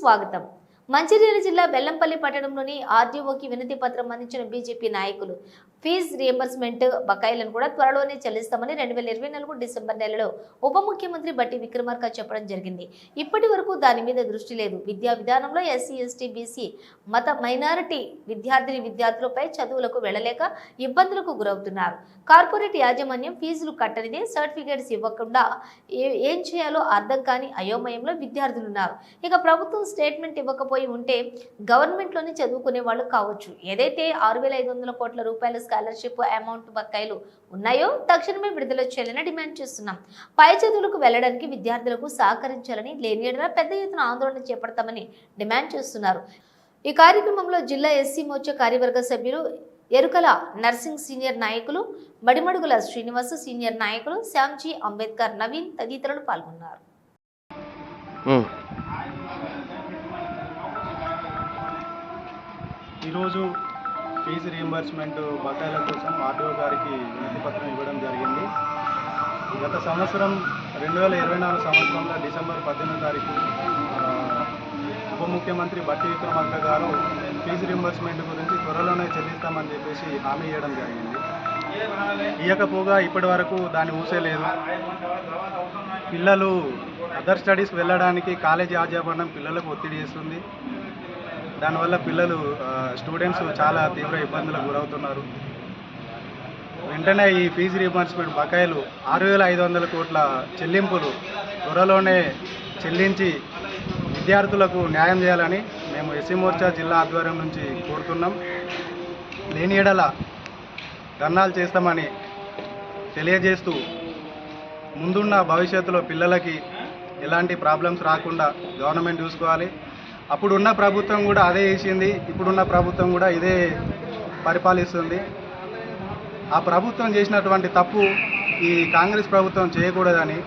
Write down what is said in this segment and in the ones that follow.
స్వాగతం. మంచిర్యాల జిల్లా బెల్లంపల్లి పట్టణంలోని ఆర్డీఓకి వినతి పత్రం అందించిన బీజేపీ నాయకులు ఫీజు రియంబర్స్మెంట్ బకాయిలను కూడా త్వరలోనే చెల్లిస్తామని రెండు వేల ఇరవై నాలుగు డిసెంబర్ నెలలో ఉప ముఖ్యమంత్రి బట్టి విక్రమార్క చెప్పడం జరిగింది. ఇప్పటి వరకు దాని మీద దృష్టి లేదు. విద్యా విధానంలో ఎస్సీ ఎస్టీ బీసీ మత మైనారిటీ విద్యార్థిని విద్యార్థులపై చదువులకు వెళ్ళలేక ఇబ్బందులకు గురవుతున్నారు. కార్పొరేట్ యాజమాన్యం ఫీజులు కట్టనిదే సర్టిఫికేట్స్ ఇవ్వకుండా ఏ- ఏం చేయాలో అర్థం కాని అయోమయంలో విద్యార్థులు ఉన్నారు ఇక ప్రభుత్వం స్టేట్మెంట్ ఇవ్వకపోయి ఉంటే గవర్నమెంట్లోనే చదువుకునే వాళ్ళు కావచ్చు. ఏదైతే ఆరు వేల ఐదు వందల కోట్ల రూపాయల స్కాలర్షిప్ అమౌంట్ బకాయిలు ఉన్నాయో తక్షణమే విడుదల చేయాలని డిమాండ్ చేస్తున్నాం. పై చదువులకు వెళ్ళడానికి విద్యార్థులకు సహకరించాలని లేని పెద్ద ఎత్తున ఆందోళన చేపడతామని డిమాండ్ చేస్తున్నారు. ఈ కార్యక్రమంలో జిల్లా ఎస్సీ మోర్చా కార్యవర్గ సభ్యులు ఎరుకల నర్సింగ్ సీనియర్ నాయకులు మడిమడుగుల శ్రీనివాస సీనియర్ నాయకులు శ్యామ్జీ అంబేద్కర్ నవీన్ తదితరులు పాల్గొన్నారు. ఈరోజు ఫీజు రియంబర్స్మెంట్ బకాయిల కోసం ఆర్డీఓ గారికి వినతి పత్రం ఇవ్వడం జరిగింది. గత సంవత్సరం రెండు వేల ఇరవై నాలుగు సంవత్సరంలో డిసెంబర్ పద్దెనిమిది తారీఖు ఉప ముఖ్యమంత్రి బట్టి విక్రమార్క గారు ఫీజు రియంబర్స్మెంట్ గురించి త్వరలోనే చెల్లిస్తామని చెప్పేసి హామీ ఇవ్వడం జరిగింది. ఇవ్వకపోగా ఇప్పటి వరకు దాన్ని ఊసేలేదు. పిల్లలు అదర్ స్టడీస్ వెళ్ళడానికి కాలేజీ యాజమాన్యం పిల్లలకు ఒత్తిడి చేస్తుంది. దానివల్ల పిల్లలు స్టూడెంట్స్ చాలా తీవ్ర ఇబ్బందులకు గురవుతున్నారు. వెంటనే ఈ ఫీజు రీఎంబర్స్మెంట్ బకాయిలు ఆరు వేల ఐదు వందల కోట్ల చెల్లింపులు త్వరలోనే చెల్లించి విద్యార్థులకు న్యాయం చేయాలని మేము ఎస్సీ మోర్చా జిల్లా ఆధ్వర్యం నుంచి కోరుతున్నాం. లేని ఎడల ధర్నాలు చేస్తామని తెలియజేస్తూ ముందున్న భవిష్యత్తులో పిల్లలకి ఎలాంటి ప్రాబ్లమ్స్ రాకుండా గవర్నమెంట్ చూసుకోవాలి. అప్పుడున్న ప్రభుత్వం కూడా అదే చేసింది ఇప్పుడున్న ప్రభుత్వం కూడా ఇదే పరిపాలిస్తుంది. ఆ ప్రభుత్వం చేసినటువంటి తప్పు ఈ కాంగ్రెస్ ప్రభుత్వం చేయకూడదని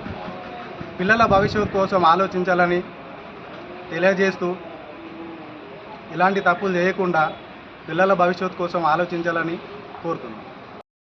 పిల్లల భవిష్యత్తు కోసం ఆలోచించాలని తెలియజేస్తూ ఇలాంటి తప్పులు చేయకుండా పిల్లల భవిష్యత్తు కోసం ఆలోచించాలని కోరుతున్నాను